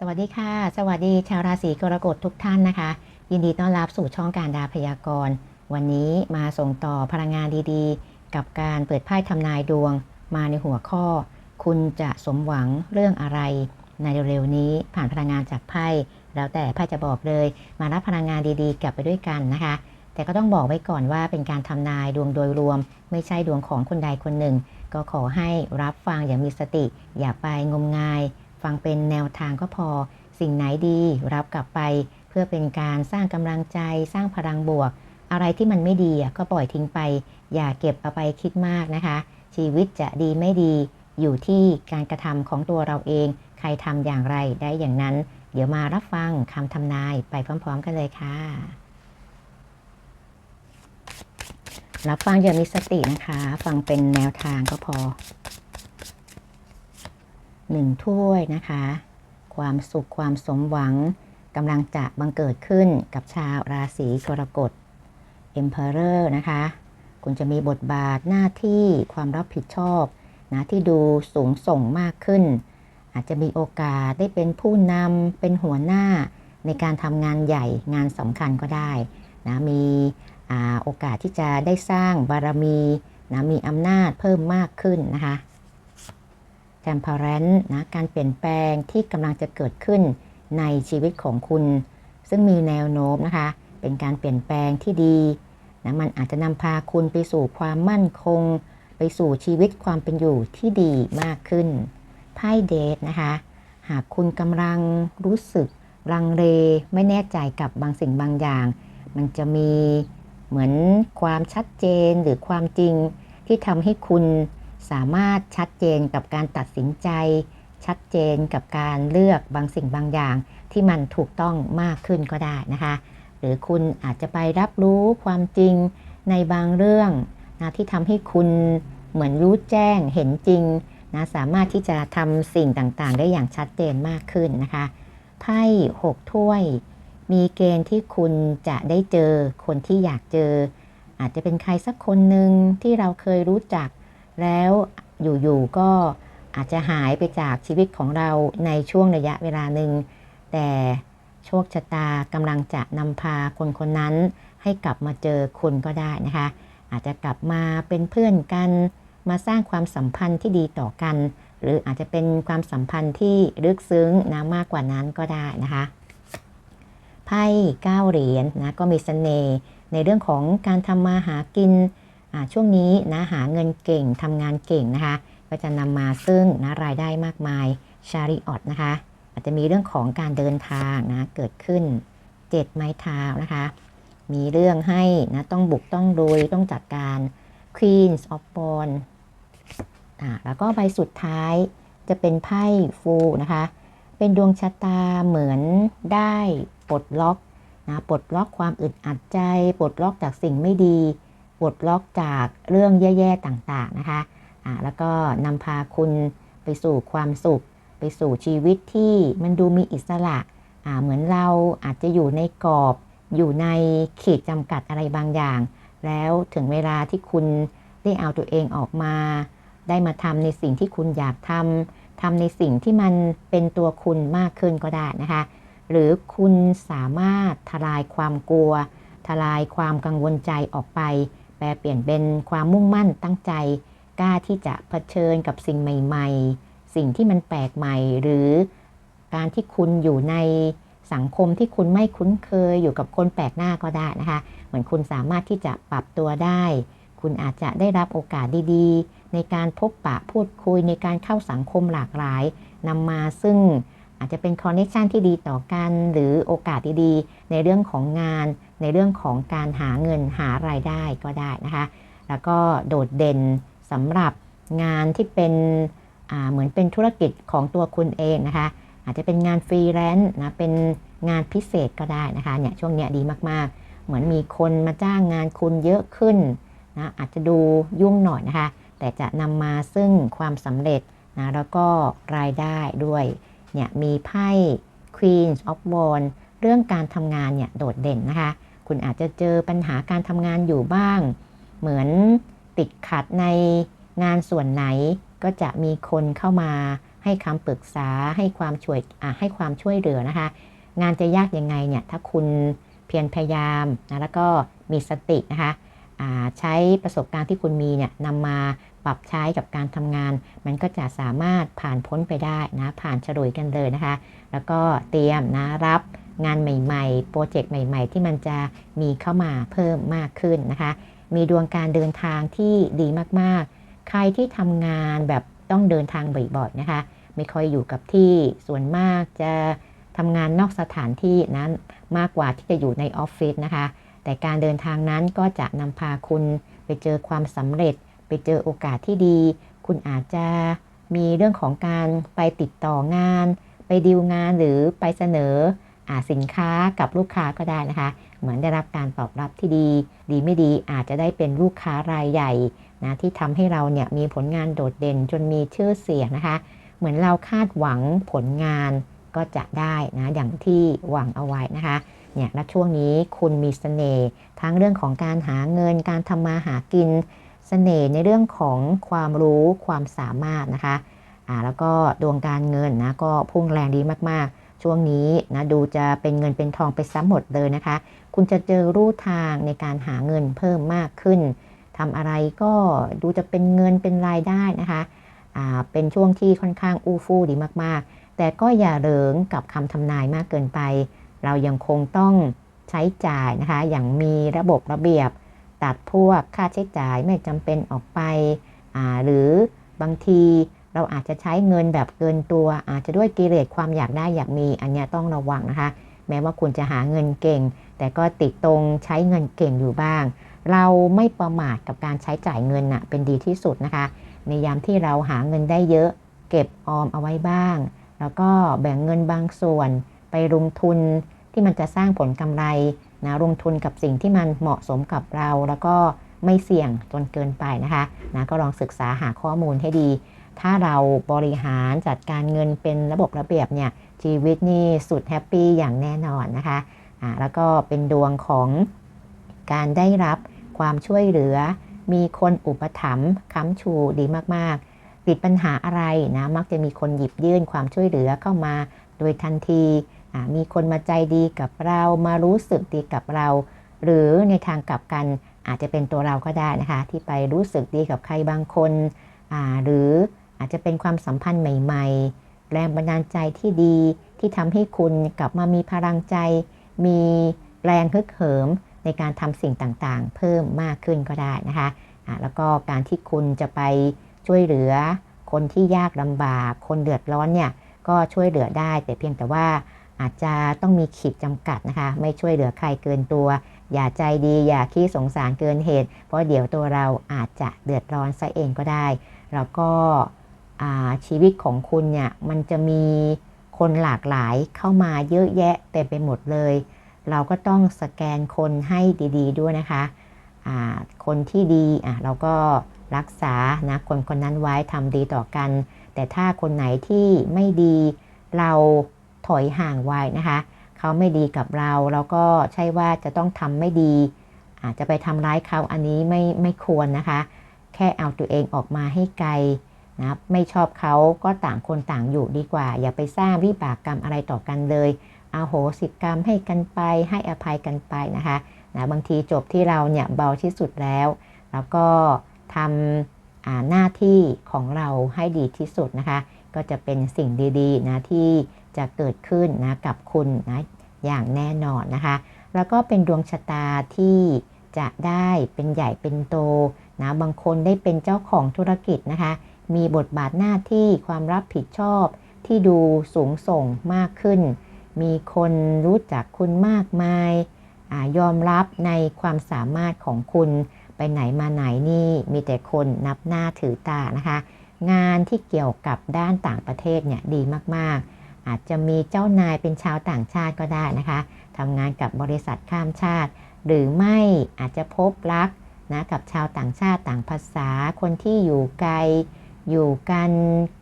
สวัสดีค่ะ สวัสดีชาวราศีกรกฎทุกท่านนะคะ ยินดีต้อนรับสู่ช่องการดาพยากรณ์ วันนี้มาส่งต่อพลังงานดีๆ กับการเปิดไพ่ทำนายดวง มาในหัวข้อ คุณจะสมหวังเรื่องอะไร ในเร็วๆนี้ผ่านพลังงานจากไพ่แล้วแต่ไพ่จะบอกเลย มารับพลังงานดีๆ กลับไปด้วยกันนะคะ แต่ก็ต้องบอกไว้ก่อนว่าเป็นการทำนายดวงโดยรวม ไม่ใช่ดวงของคนใดคนหนึ่ง ก็ขอให้รับฟังอย่างมีสติ อย่าไปงมงาย ฟังเป็นแนวทางก็พอ สิ่งไหนดีรับกลับไป เพื่อเป็นการสร้างกำลังใจสร้างพลังบวก อะไรที่มันไม่ดีก็ปล่อยทิ้งไป อย่าเก็บเอาไปคิดมากนะคะ ชีวิตจะดีไม่ดี อยู่ที่การกระทำของตัวเราเอง ใครทำอย่างไรได้อย่างนั้น เดี๋ยวมารับฟังคำทำนายไปพร้อม ๆ กันเลยค่ะ รับฟังอย่ามีสตินะคะ ฟังเป็นแนวทางก็พอ หนึ่งถ้วยนะคะ ความสุขความสมหวังกำลังจะบังเกิดขึ้นกับชาวราศีกรกฎ Emperor นะคะ คุณจะมีบทบาทหน้าที่ความรับผิดชอบนะที่ดูสูงส่งมากขึ้น อาจจะมีโอกาสได้เป็นผู้นำเป็นหัวหน้าในการทำงานใหญ่งานสำคัญก็ได้นะมีโอกาสที่จะได้สร้างบารมีนะมีอำนาจเพิ่มมากขึ้นนะคะ temperance นะการเปลี่ยนแปลงที่กำลังจะเกิดขึ้นในชีวิตของคุณ ซึ่งมีแนวโน้มนะคะ เป็นการเปลี่ยนแปลงที่ดีนะมันอาจจะนำพาคุณไปสู่ความมั่นคง ไปสู่ชีวิตความเป็นอยู่ที่ดีมากขึ้นไพ่เดทนะคะ หากคุณกำลังรู้สึกรังเลไม่แน่ใจกับบางสิ่งบางอย่าง มันจะมีเหมือนความชัดเจนหรือความจริงที่ทำให้คุณ สามารถชัดเจนกับการตัดสินใจ ชัดเจนกับการเลือกบางสิ่งบางอย่าง ที่มันถูกต้องมากขึ้นก็ได้นะคะ หรือคุณอาจจะไปรับรู้ความจริงในบางเรื่องนะที่ทำให้คุณเหมือนรู้แจ้งเห็นจริงนะสามารถที่จะทำสิ่งต่างๆ ได้อย่างชัดเจนมากขึ้นนะคะไพ่หกถ้วย มีเกณฑ์ที่คุณจะได้เจอคนที่อยากเจอ อาจจะเป็นใครสักคนหนึ่งที่เราเคยรู้จัก แล้วอยู่ๆก็อาจจะหายไปจากชีวิตของเราในช่วงระยะเวลาหนึ่ง แต่โชคชะตากำลังจะนำพาคนคนนั้น ให้กลับมาเจอคุณก็ได้นะคะ อาจจะกลับมาเป็นเพื่อนกัน มาสร้างความสัมพันธ์ที่ดีต่อกัน หรืออาจจะเป็นความสัมพันธ์ที่ลึกซึ้งนะมากกว่านั้นก็ได้นะคะไพ่เก้าเหรียญนนะก็มีสเสน่ห์ในเรื่องของการทำมาหากิน ช่วงนี้นะหาเงินเก่งทำงานเก่งนะคะ ก็จะนำมาซึ่งนะรายได้มากมายชาริออตนะคะ อาจจะมีเรื่องของการเดินทางนะเกิดขึ้นเจ็ดไม้เท้านะคะ มีเรื่องให้นะต้องบุกต้องโดยต้องจัดการ Queens of b o n อ่าแล้วก็ใบสุดท้ายจะเป็นไพ่ฟูนะคะ เป็นดวงชะตาเหมือนได้ปลดล็อกนะปลดล็อกความอึดอัดใจ ปลดล็อกจากสิ่งไม่ดี ปลดล็อกจากเรื่องแย่ๆต่างๆนะคะะแล้วก็นำพาคุณไปสู่ความสุข ไปสู่ชีวิตที่มันดูมีอิสระเหมือนเราอาจจะอยู่ในกรอบ อยู่ในขีดจำกัดอะไรบางอย่าง แล้วถึงเวลาที่คุณได้เอาตัวเองออกมา ได้มาทำในสิ่งที่คุณอยากทำทำในสิ่งที่มันเป็นตัวคุณมากขึ้นก็ได้นะคะ หรือคุณสามารถทลายความกลัว ทลายความกังวลใจออกไป แปลเปลี่ยนเป็นความมุ่งมั่นตั้งใจ กล้าที่จะเผชิญกับสิ่งใหม่ ๆ สิ่งที่มันแปลกใหม่ หรือการที่คุณอยู่ในสังคมที่คุณไม่คุ้นเคยอยู่กับคนแปลกหน้าก็ได้นะคะ เหมือนคุณสามารถที่จะปรับตัวได้ คุณอาจจะได้รับโอกาสดีๆ ในการพบปะพูดคุยในการเข้าสังคมหลากหลายนำมาซึ่ง อาจจะเป็นคอนเนคชันที่ดีต่อกัน หรือโอกาสดีๆในเรื่องของงาน ในเรื่องของการหาเงินหารายได้ก็ได้นะคะ แล้วก็โดดเด่นสำหรับงานที่เป็นเหมือนเป็นธุรกิจของตัวคุณเองนะคะ อาจจะเป็นงานฟรีแลนซ์นะเป็นงานพิเศษก็ได้นะคะเนี่ยช่วงนี้ดีมากๆ เหมือนมีคนมาจ้างงานคุณเยอะขึ้นนะอาจจะดูยุ่งหน่อยนะคะ แต่จะนำมาซึ่งความสำเร็จนะแล้วก็รายได้ด้วย เนี่ยมีไพ่ Queen of Wands เรื่องการทำงานเนี่ยโดดเด่นนะคะ คุณอาจจะเจอปัญหาการทำงานอยู่บ้าง เหมือนติดขัดในงานส่วนไหนก็จะมีคนเข้ามาให้คำปรึกษาให้ความช่วยให้ความช่วยเหลือนะคะ งานจะยากยังไงเนี่ยถ้าคุณเพียรพยายามนะแล้วก็มีสตินะคะ ใช้ประสบการณ์ที่คุณมีเนี่ยนำมาปรับใช้กับการทำงาน มันก็จะสามารถผ่านพ้นไปได้นะผ่านฉลุยกันเลยนะคะ แล้วก็เตรียมนะรับงานใหม่ๆ โปรเจกต์ใหม่ๆ ที่มันจะมีเข้ามาเพิ่มมากขึ้นนะคะ มีดวงการเดินทางที่ดีมากๆ ใครที่ทำงานแบบต้องเดินทางบ่อยๆนะคะ ไม่ค่อยอยู่กับที่ส่วนมากจะทำงานนอกสถานที่นั้นมากกว่าที่จะอยู่ในออฟฟิศนะคะ แต่การเดินทางนั้นก็จะนำพาคุณไปเจอความสำเร็จ ไปเจอโอกาสที่ดี คุณอาจจะมีเรื่องของการไปติดต่องาน ไปดีลงานหรือไปเสนออสินค้ากับลูกค้าก็ได้นะคะ เหมือนได้รับการตอบรับที่ดี ดีไม่ดีอาจจะได้เป็นลูกค้ารายใหญ่นะที่ทำให้เราเนี่ยมีผลงานโดดเด่นจนมีชื่อเสียงนะคะ เหมือนเราคาดหวังผลงานก็จะได้นะอย่างที่หวังเอาไว้นะคะ เนี่ยและช่วงนี้คุณมีสเสน่ห์ทั้งเรื่องของการหาเงินการทำมาหากินสเสน่ห์ในเรื่องของความรู้ความสามารถนะคะอ่าแล้วก็ดวงการเงินนะก็พุ่งแรงดีมากๆ ช่วงนี้นะดูจะเป็นเงินเป็นทองไปซ้ำหมดเลยนะคะ คุณจะเจอรูทางในการหาเงินเพิ่มมากขึ้นทำอะไรก็ดูจะเป็นเงินเป็นรายได้นะคะอ่าเป็นช่วงที่ค่อนข้างอู้ฟู่ดีมากๆ แต่ก็อย่าเริงกับคำทำนายมากเกินไป เรายังคงต้องใช้จ่ายนะคะ อย่างมีระบบระเบียบ ตัดพวกค่าใช้จ่ายไม่จำเป็นออกไป หรือบางทีเราอาจจะใช้เงินแบบเกินตัว อาจจะด้วยกิเลสความอยากได้อยากมี อันนี้ต้องระวังนะคะ แม้ว่าคุณจะหาเงินเก่ง แต่ก็ติดตรงใช้เงินเก่งอยู่บ้าง เราไม่ประมาทกับการใช้จ่ายเงินนะเป็นดีที่สุดนะคะ ในยามที่เราหาเงินได้เยอะ เก็บออมเอาไว้บ้าง แล้วก็แบ่งเงินบางส่วน ไปลงทุนที่มันจะสร้างผลกำไรนะลงทุนกับสิ่งที่มันเหมาะสมกับเรา แล้วก็ไม่เสี่ยงจนเกินไปนะคะนะก็ลองศึกษาหาข้อมูลให้ดี ถ้าเราบริหารจัดการเงินเป็นระบบระเบียบเนี่ยชีวิตนี่สุดแฮปปี้อย่างแน่นอนนะคะะแล้วก็เป็นดวงของการได้รับความช่วยเหลือ มีคนอุปถัมภ์ค้ำชูดีมากๆ ติดปัญหาอะไรนะมักจะมีคนหยิบยื่นความช่วยเหลือเข้ามาโดยทันที มีคนมาใจดีกับเรามารู้สึกดีกับเรา หรือในทางกลับกันอาจจะเป็นตัวเราก็ได้นะคะ ที่ไปรู้สึกดีกับใครบางคนหรืออาจจะเป็นความสัมพันธ์ใหม่ ๆ แรงบันดาลใจที่ดีที่ทำให้คุณกลับมามีพลังใจ มีแรงฮึกเหิมในการทำสิ่งต่างๆ เพิ่มมากขึ้นก็ได้นะคะะแล้วก็การที่คุณจะไปช่วยเหลือ คนที่ยากลำบาก คนเดือดร้อนเนี่ยก็ช่วยเหลือได้ แต่เพียงแต่ว่า อาจจะต้องมีขีดจำกัดนะคะ ไม่ช่วยเหลือใครเกินตัว อย่าใจดีอย่าขี้สงสารเกินเหตุ เพราะเดี๋ยวตัวเราอาจจะเดือดร้อนซะเองก็ได้ แล้วก็ชีวิตของคุณเนี่ยมันจะมีคนหลากหลายเข้ามาเยอะแยะเต็มไปหมดเลย เราก็ต้องสแกนคนให้ดี ๆ ด้วยนะคะะคนที่ดีเราก็รักษานะคนคนนั้นไว้ทำดีต่อกัน แต่ถ้าคนไหนที่ไม่ดีเรา ถอยห่างไว้นะคะเขาไม่ดีกับเราเราก็ใช่ว่าจะต้องทำไม่ดี อาจจะไปทำร้ายเขาอันนี้ไม่ไม่ควรนะคะ แค่เอาตัวเองออกมาให้ไกลนะไม่ชอบเขาก็ต่างคนต่างอยู่ดีกว่า อย่าไปสร้างวิบากกรรมอะไรต่อกันเลยเอาโหสิกรรมให้กันไปให้อภัยกันไปนะคะนะบางทีจบที่เราเนี่ยเบาที่สุดแล้ว แล้วก็ทำหน้าที่ของเราให้ดีที่สุดนะคะ ก็จะเป็นสิ่งดีๆนะที่ จะเกิดขึ้นนะกับคุณนะอย่างแน่นอนนะคะ แล้วก็เป็นดวงชะตาที่จะได้เป็นใหญ่เป็นโตนะบางคนได้เป็นเจ้าของธุรกิจนะคะ มีบทบาทหน้าที่ความรับผิดชอบที่ดูสูงส่งมากขึ้น มีคนรู้จักคุณมากมายอยอมรับในความสามารถของคุณไปไหนมาไหนนี่มีแต่คนนับหน้าถือตานะคะ งานที่เกี่ยวกับด้านต่างประเทศเนี่ยดีมากๆ อาจจะมีเจ้านายเป็นชาวต่างชาติก็ได้นะคะทำงานกับบริษัทข้ามชาติ หรือไม่อาจจะพบรักนะกับชาวต่างชาติต่างภาษา คนที่อยู่ไกล อยู่กัน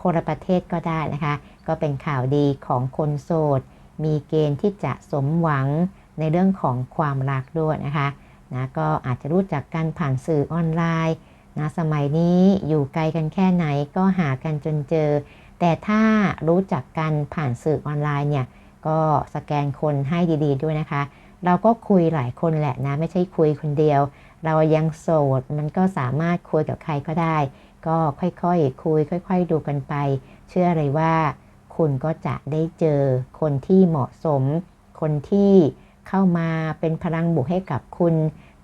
คนละประเทศก็ได้นะคะ ก็เป็นข่าวดีของคนโสด มีเกณฑ์ที่จะสมหวังในเรื่องของความรักด้วยนะคะนะก็อาจจะรู้จักกันผ่านสื่อออนไลน์นะสมัยนี้อยู่ไกลกันแค่ไหนก็หากันจนเจอ แต่ถ้ารู้จักกันผ่านสื่อออนไลน์เนี่ย ก็สแกนคนให้ดีๆด้วยนะคะ เราก็คุยหลายคนแหละนะ ไม่ใช่คุยคนเดียว เรายังโสด มันก็สามารถคุยกับใครก็ได้ ก็ค่อยๆคคุย ค่อย ๆ ดูกันไป เชื่อเลยว่า คุณก็จะได้เจอคนที่เหมาะสม คนที่เข้ามาเป็นพลังบวกให้กับคุณ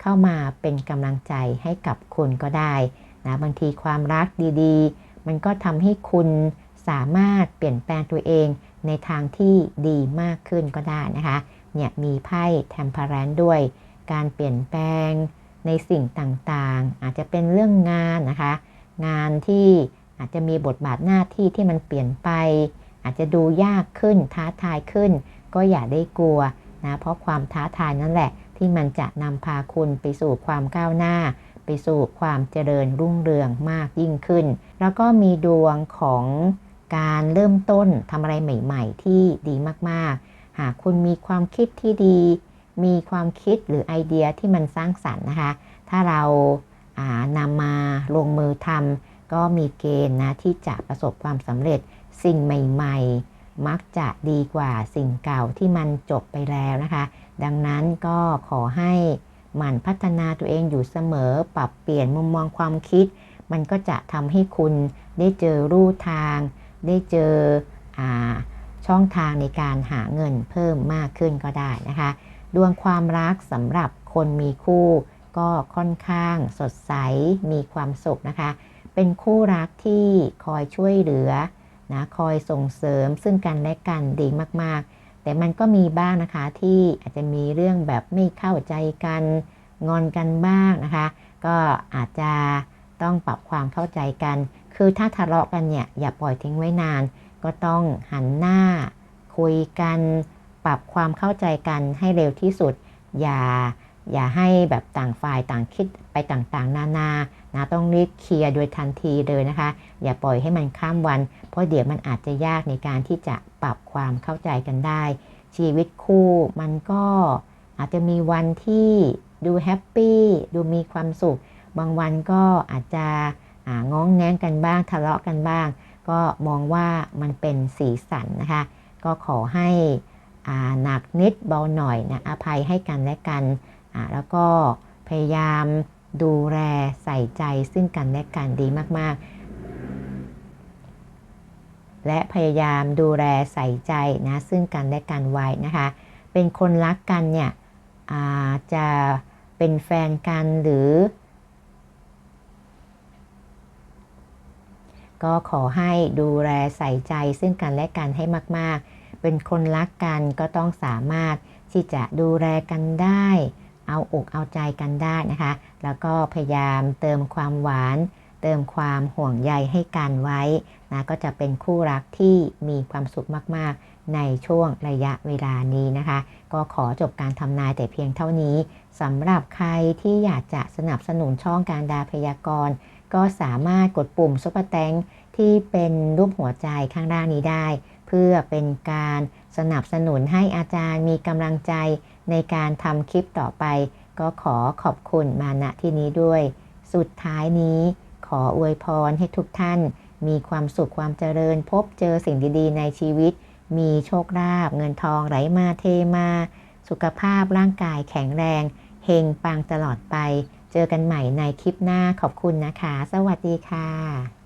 เข้ามาเป็นกำลังใจให้กับคุณก็ได้นะบางทีความรักดีๆ มันก็ทำให้คุณ สามารถเปลี่ยนแปลงตัวเองในทางที่ดีมากขึ้นก็ได้นะคะเนี่ยมีไพ่แทมเพลนด้วย การเปลี่ยนแปลงในสิ่งต่างๆ อาจจะเป็นเรื่องงานนะคะ งานที่อาจจะมีบทบาทหน้าที่ที่มันเปลี่ยนไป อาจจะดูยากขึ้นท้าทายขึ้น ก็อย่าได้กลัวนะเพราะความท้าทายนั่นแหละ ที่มันจะนำพาคุณไปสู่ความก้าวหน้า ไปสู่ความเจริญรุ่งเรืองมากยิ่งขึ้น แล้วก็มีดวงของ การเริ่มต้นทำอะไรใหม่ ๆ ที่ดีมากๆ หากคุณมีความคิดที่ดี มีความคิดหรือไอเดียที่มันสร้างสรรค์นะคะ ถ้าเรานำมาลงมือทำก็มีเกณฑ์นะที่จะประสบความสำเร็จสิ่งใหม่ ๆ มักจะดีกว่าสิ่งเก่าที่มันจบไปแล้วนะคะ ดังนั้นก็ขอให้หมั่นพัฒนาตัวเองอยู่เสมอ ปรับเปลี่ยนมุมมองความคิด มันก็จะทำให้คุณได้เจอรูทาง ได้เจออช่องทางในการหาเงินเพิ่มมากขึ้นก็ได้นะคะ ดวงความรักสำหรับคนมีคู่ ก็ค่อนข้างสดใสมีความสุขนะคะ เป็นคู่รักที่คอยช่วยเหลือนะคอยส่งเสริมซึ่งกันและกันดีมากๆ แต่มันก็มีบ้างนะคะที่อาจจะมีเรื่องแบบไม่เข้าใจกันงอนกันบ้างนะคะ ก็อาจจะต้องปรับความเข้าใจกัน คือถ้าทะเลาะกันเนี่ยอย่าปล่อยทิ้งไว้นาน ก็ต้องหันหน้า คุยกัน ปรับความเข้าใจกันให้เร็วที่สุด อย่าอย่าให้แบบต่างฝ่ายต่างคิดไปต่างๆ นานานะต้องรีบเคลียร์โดยทันทีเลยนะคะ อย่าปล่อยให้มันข้ามวัน เพราะเดี๋ยวมันอาจจะยากในการที่จะปรับความเข้าใจกันได้ ชีวิตคู่มันก็อาจจะมีวันที่ดูแฮปปี้ดูมีความสุข บางวันก็อาจจะ ง้องแง้งกันบ้างทะเลาะกันบ้าง ก็มองว่ามันเป็นสีสันนะคะ ก็ขอให้หนักนิดเบาหน่อยนะอภัยให้กันและกัน แล้วก็พยายามดูแลใส่ใจซึ่งกันและกันดีมากๆ และพยายามดูแลใส่ใจนะซึ่งกันและกันไว้นะคะ เป็นคนรักกันเนี่ยจะเป็นแฟนกันหรือ ก็ขอให้ดูแลใส่ใจซึ่งกันและกันให้มาก ๆ เป็นคนรักกันก็ต้องสามารถที่จะดูแลกันได้ เอาอกเอาใจกันได้นะคะ แล้วก็พยายามเติมความหวาน เติมความห่วงใยให้กันไว้นะก็จะเป็นคู่รักที่มีความสุขมาก ๆ ในช่วงระยะเวลานี้นะคะ ก็ขอจบการทำนายแต่เพียงเท่านี้สำหรับใครที่อยากจะสนับสนุนช่องการดาพยากรณ์ก็สามารถกดปุ่มซุปเปอร์แตง ที่เป็นรูปหัวใจข้างล่างนี้ได้ เพื่อเป็นการสนับสนุนให้อาจารย์มีกำลังใจในการทำคลิปต่อไป ก็ขอขอบคุณมาณที่นี้ด้วย สุดท้ายนี้ขออวยพรให้ทุกท่าน มีความสุขความเจริญ พบเจอสิ่งดีๆ ในชีวิต มีโชคลาภเงินทองไหลมาเทมา สุขภาพร่างกายแข็งแรงเฮงปังตลอดไป เจอกันใหม่ในคลิปหน้าขอบคุณนะคะ สวัสดีค่ะ